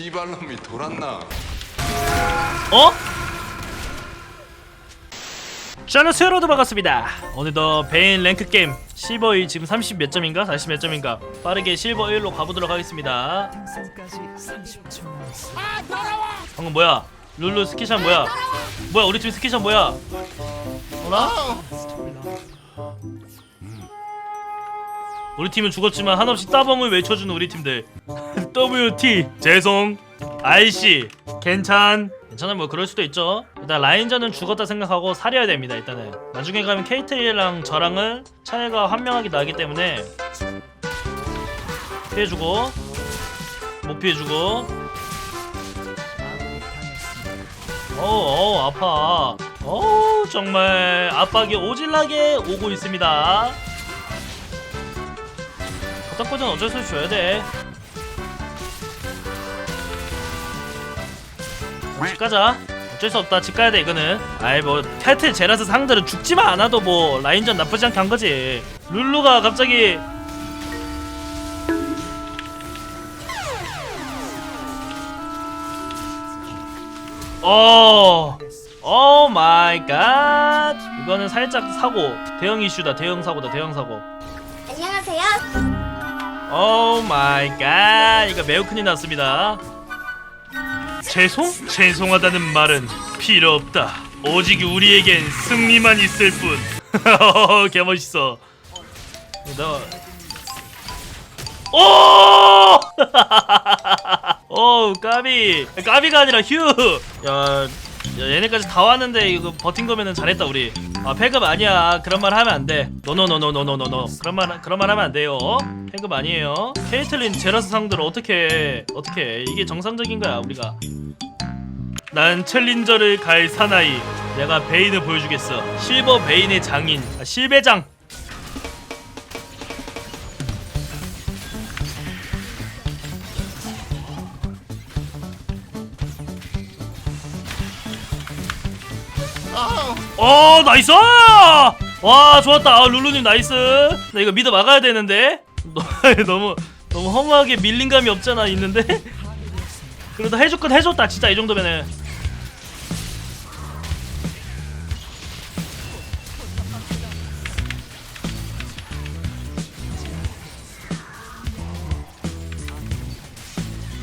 씨발놈이 돌았나? 어? 샬롯 여러분 반갑습니다 오늘도 베인 랭크 게임 실버 1 지금 30 몇 점인가? 40 몇 점인가? 빠르게 실버 1로 가보도록 하겠습니다 방금 뭐야? 룰루 스키샷 뭐야? 뭐야 우리 팀 스키샷 뭐야? 어나? 우리 팀은 죽었지만 한없이 따봉을 외쳐주는 우리 팀들 WT 죄송. RC 괜찮. 괜찮아 뭐 그럴 수도 있죠. 일단 라인전은 죽었다 생각하고 사려야 됩니다 일단은. 나중에 가면 케이트리랑 저랑은 차이가 환명하게 나기 때문에 피해주고 못 피해주고. 어우 어우 아파. 어우 정말 압박이 오질나게 오고 있습니다. 바닥고전 어쩔 수 없이 줘야 돼 집 가자 어쩔 수 없다 집 가야 돼 이거는 아이 뭐 타이틀 제라스 상들은 죽지만 않아도 뭐 라인전 나쁘지 않게 한 거지 룰루가 갑자기 어, 오 마이 갓. 이거는 살짝 사고. 대형 이슈다. 대형 사고다. 대형 사고. 안녕하세요. 오 마이 갓. 이거 매우 큰일 났습니다. 죄송? 죄송하다는 말은 필요 없다. 오직 우리에겐 승리만 있을 뿐. 개 멋있어. 너. 오! 오 까비 까비가 아니라 휴. 야, 야 얘네까지 다 왔는데 이거 버틴 거면은 잘했다 우리. 아 패급 아니야. 그런 말 하면 안 돼. 노노노노노노노노. 그런 말 그런 말 하면 안 돼요. 패급 아니에요. 케이틀린 제라스 상대로 어떻게 어떻게 이게 정상적인 거야 우리가. 난 챌린저를 갈 사나이. 내가 베인을 보여주겠어. 실버 베인의 장인. 아, 실배장. 어 나이스! 와 좋았다. 아, 룰루님 나이스. 나 이거 미드 막아야 되는데. 너- 너무 너무 허무하게 밀린 감이 없잖아 있는데? 그래도 해줄 건 해줬다 진짜 이 정도면은.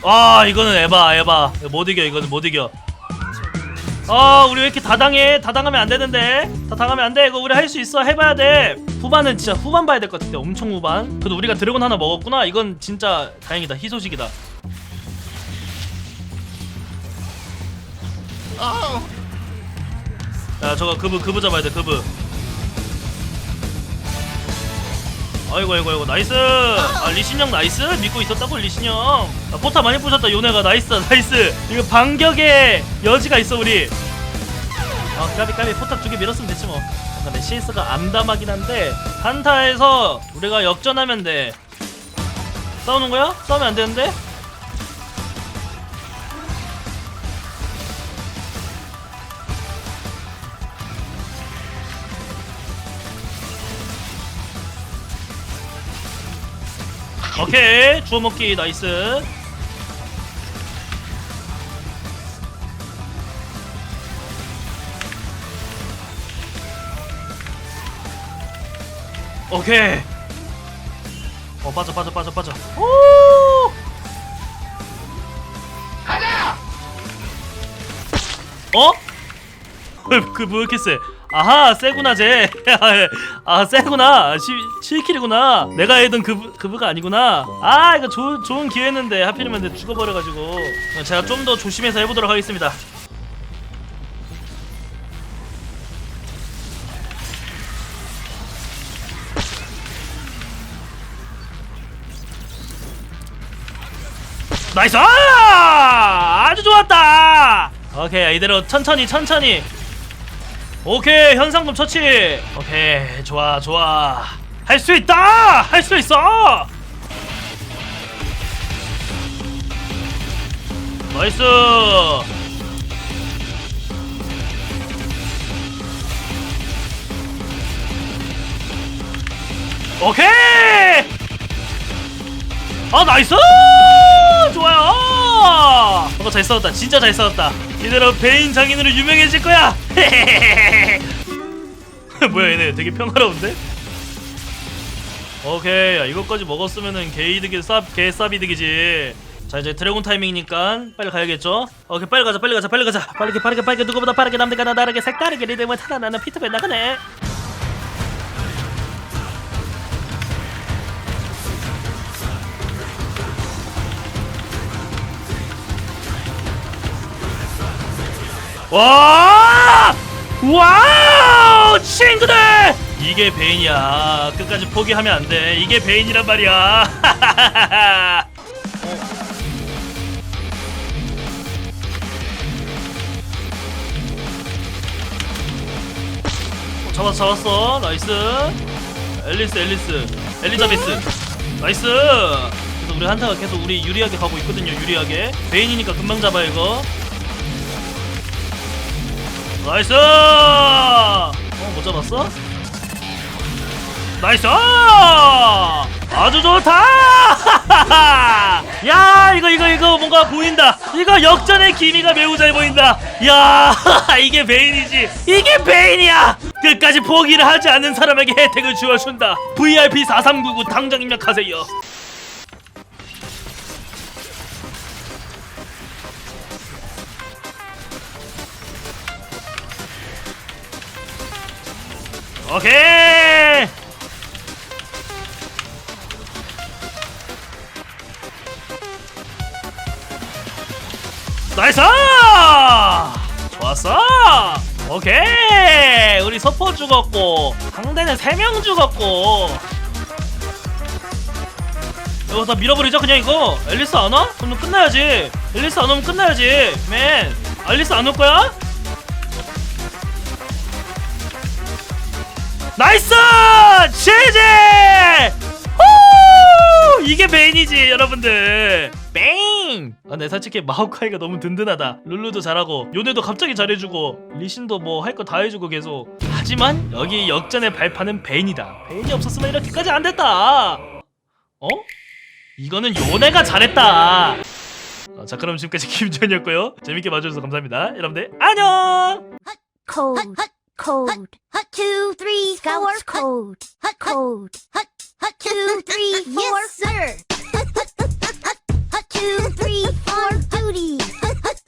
아 이거는 에바 에바. 못 이겨 이거는 못 이겨 아 우리 왜 이렇게 다 당해? 다 당하면 안 되는데. 다 당하면 안 돼. 이거 우리 할 수 있어. 해봐야 돼. 후반은 진짜 후반 봐야 될 것 같은데 엄청 후반. 그래도 우리가 드래곤 하나 먹었구나. 이건 진짜 다행이다. 희소식이다. 야 저거 그브 그브 잡아야 돼 그브 아이고 아이고 아이고 나이스! 아 리신형 나이스? 믿고 있었다고 리신형? 아, 포타 많이 부셨다 요네가. 나이스 나이스. 이거 반격의 여지가 있어 우리. 아 까비 까비. 포탑 두 개 밀었으면 됐지 뭐. 약간 내 CS가 암담하긴 한데 한타에서 우리가 역전하면 돼. 싸우는 거야? 싸우면 안 되는데? 오케이. 주워 먹기 나이스. 오케이. 어 빠져 빠져 빠져 빠져. 오! 가자 어? 그뭐 이렇게 세 아하 세구나 쟤아 세구나. 7킬이구나. 내가 해던 그브, 그브가 아니구나. 아 이거 조, 좋은 기회였는데 하필이면 내 죽어버려가지고. 제가 좀 더 조심해서 해보도록 하겠습니다. 나이스! 아! 아주 좋았다! 오케이 이대로 천천히 천천히 오케이 현상금 처치. 오케이 좋아 좋아. 할 수 있다! 할 수 있어! 나이스! 오케이! 아 나이스! 좋아요 어, 잘 싸웠다. 진짜 잘 싸웠다. 이대로 베인 장인으로 유명해질 거야. 뭐야 얘네 되게 평화로운데? 오케이 야, 이것까지 먹었으면은 개이득이 쌉 개쌉이득이지 자 이제 드래곤 타이밍이니까 빨리 가야겠죠 오케이 빨리 가자 빨리 가자 빨리 가자 빠르게 빠르게 빠르게 누구보다 빠르게 남들과 나 다르게 색다르게 리듬을 타다 나는 피터팬 나가네 와! 와우! 친구들! 이게 베인이야. 끝까지 포기하면 안 돼. 이게 베인이란 말이야. 어, 잡았어, 잡았어. 나이스. 앨리스, 앨리스. 엘리자베스. 나이스. 그래서 우리 한타가 계속 우리 유리하게 가고 있거든요. 유리하게. 베인이니까 금방 잡아 이거. 나이스! 어, 못 잡았어? 나이스! 아주 좋다! 야, 이거, 이거, 이거 뭔가 보인다. 이거 역전의 기미가 매우 잘 보인다. 야, 이게 베인이지. 이게 베인이야! 끝까지 포기를 하지 않는 사람에게 혜택을 주어준다. VIP 4399 당장 입력하세요. 오케이! 나이스! 좋았어! 오케이! 우리 서퍼 죽었고, 상대는 3명 죽었고. 이거 다 밀어버리자, 그냥 이거. 앨리스 안 와? 그럼 끝나야지. 앨리스 안 오면 끝나야지. 맨. 앨리스 안 올 거야? 나이스! 제제! 후! 이게 베인이지 여러분들 베인! 아, 내 솔직히 마오카이가 너무 든든하다 룰루도 잘하고 요네도 갑자기 잘해주고 리신도 뭐 할 거 다 해주고 계속 하지만 여기 역전의 발판은 베인이다 베인이 없었으면 이렇게까지 안 됐다 어? 이거는 요네가 잘했다 아, 자 그럼 지금까지 김주현이었고요 재밌게 봐주셔서 감사합니다 여러분들 안녕 Code, Hut, two, three, Scouts four. Code. Hut, code. Hut, hut, two, three, four. Yes, sir. hut, two, three, four. Duty. Hut, hut,